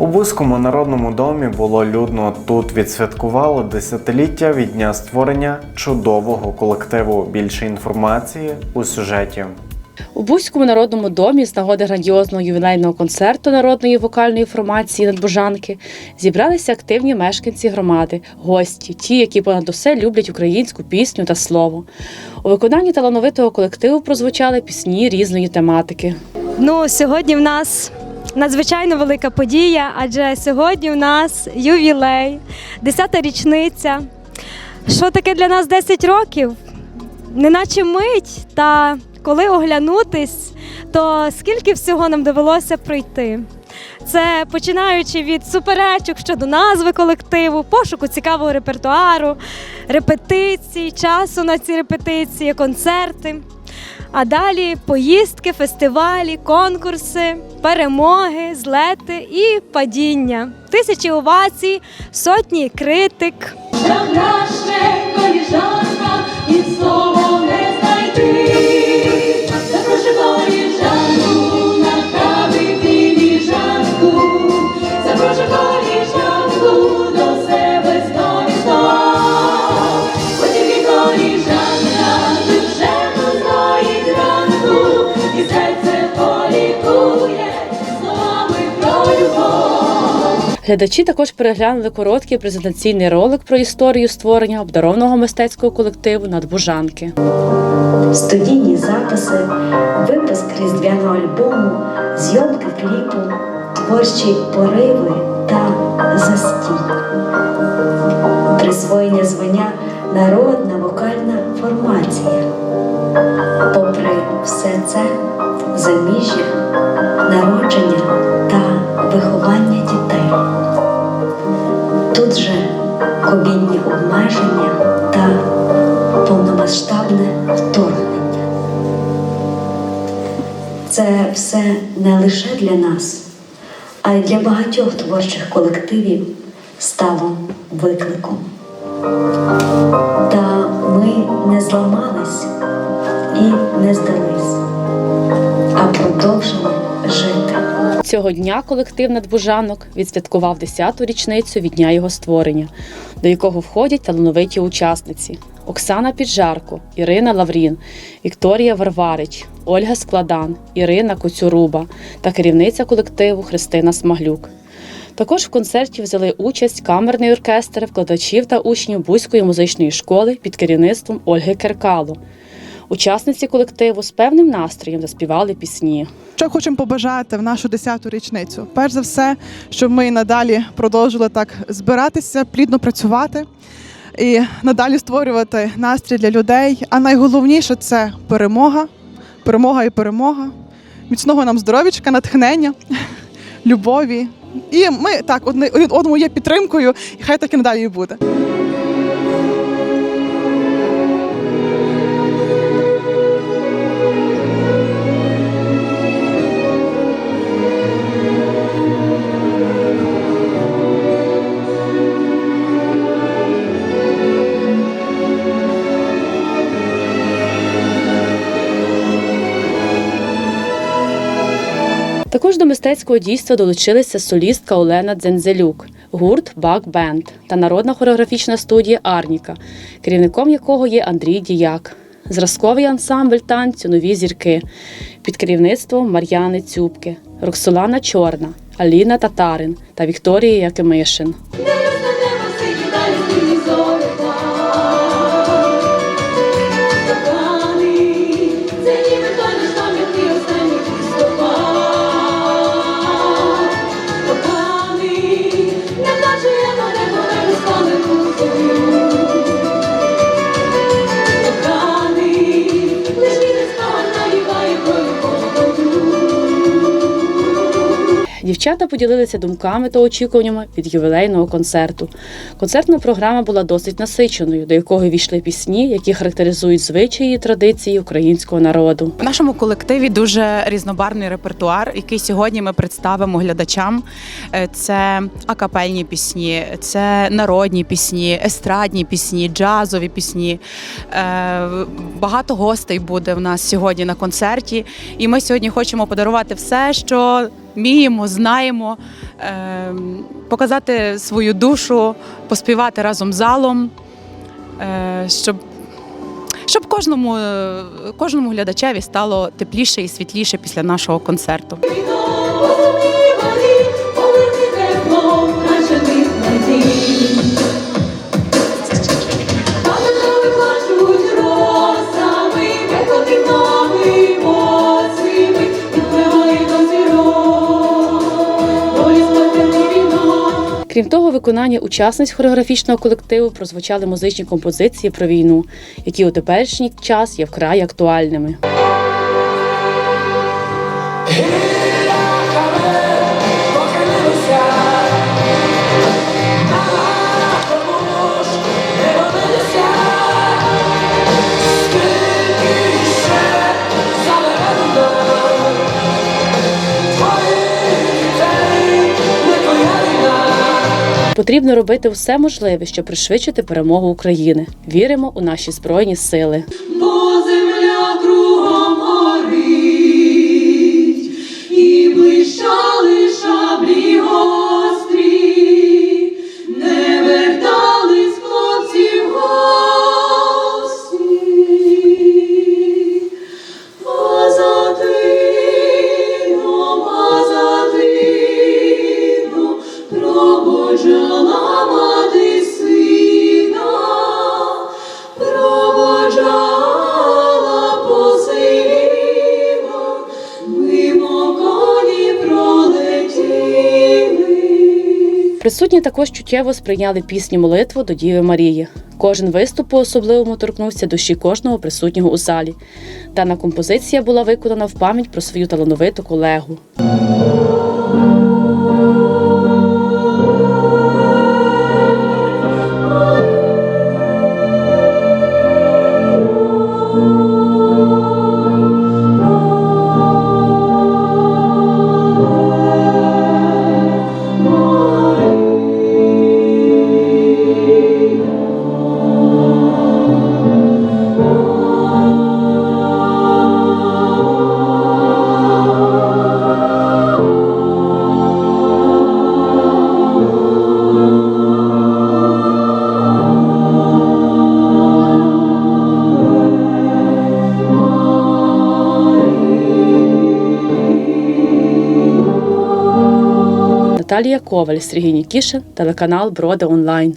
У Бузькому народному домі було людно. Тут відсвяткували десятиліття від дня створення чудового колективу. Більше інформації у сюжеті. У Бузькому народному домі з нагоди грандіозного ювілейного концерту народної вокальної формації надбожанки зібралися активні мешканці громади, гості, ті, які понад усе люблять українську пісню та слово. У виконанні талановитого колективу прозвучали пісні різної тематики. Ну, сьогодні в нас надзвичайно велика подія, адже сьогодні в нас ювілей, 10-та річниця. Що таке для нас 10 років? Неначе мить, та коли оглянутись, то скільки всього нам довелося пройти. Це починаючи від суперечок щодо назви колективу, пошуку цікавого репертуару, репетицій, часу на ці репетиції, концерти. А далі поїздки, фестивалі, конкурси, перемоги, злети і падіння. Тисячі овацій, сотні критик. Краще коліжанка і слово і серце полікує словами про любов. Глядачі також переглянули короткий презентаційний ролик про історію створення обдарованого мистецького колективу надбожанки. студійні записи, випуск різдвяного альбому, зйомки кліпу, творчі пориви та застій, присвоєння звання народна вокальна формація. Попри все це, заміжжя, народження та виховання дітей. Тут же кобінні обмеження та повномасштабне вторгнення. Це все не лише для нас, а й для багатьох творчих колективів стало викликом. Та ми не зламались і не здались, а продовжили жити. Цього дня колектив надбожанок відсвяткував 10-ту річницю від дня його створення, до якого входять талановиті учасниці: Оксана Піджарко, Ірина Лаврін, Вікторія Варварич, Ольга Складан, Ірина Коцюруба та керівниця колективу Христина Смаглюк. Також в концерті взяли участь камерний оркестр вкладачів та учнів Бузької музичної школи під керівництвом Ольги Керкало. Учасниці колективу з певним настроєм заспівали пісні. Що хочемо побажати в нашу 10-ту річницю? Перш за все, щоб ми надалі продовжили так збиратися, плідно працювати і надалі створювати настрій для людей. А найголовніше це перемога, перемога і перемога, міцного нам здоров'ячка, натхнення, любові. І ми так одне одному є підтримкою, і хай так і надалі буде. Також до мистецького дійства долучилися солістка Олена Дзензелюк, гурт Бак Бенд та народна хореографічна студія Арніка, керівником якого є Андрій Діяк. Зразковий ансамбль танцю Нові зірки під керівництвом Мар'яни Цюбки, Роксолана Чорна, Аліна Татарин та Вікторія Якимишин. Дівчата поділилися думками та очікуваннями від ювілейного концерту. Концертна програма була досить насиченою, до якої війшли пісні, які характеризують звичаї і традиції українського народу. В нашому колективі дуже різнобарвний репертуар, який сьогодні ми представимо глядачам. Е, Це акапельні пісні, це народні пісні, естрадні пісні, джазові пісні. Е, Багато гостей буде в нас сьогодні на концерті, і ми сьогодні хочемо подарувати все, що вміємо, знаємо, ем, показати свою душу, поспівати разом з залом, е, щоб, щоб кожному, кожному глядачеві стало тепліше і світліше після нашого концерту. Крім того, виконання учасниць хореографічного колективу прозвучали музичні композиції про війну, які у теперішній час є вкрай актуальними. Потрібно робити все можливе, щоб пришвидшити перемогу України. Віримо у наші збройні сили. Бо земля кругом горить, і блищали Присутні також чуттєво сприйняли пісні молитву до Діви Марії. Кожен виступ по-особливому торкнувся душі кожного присутнього у залі. Дана композиція була виконана в пам'ять про свою талановиту колегу. Наталія Коваль, Сергій Нікішин, телеканал Брода Онлайн.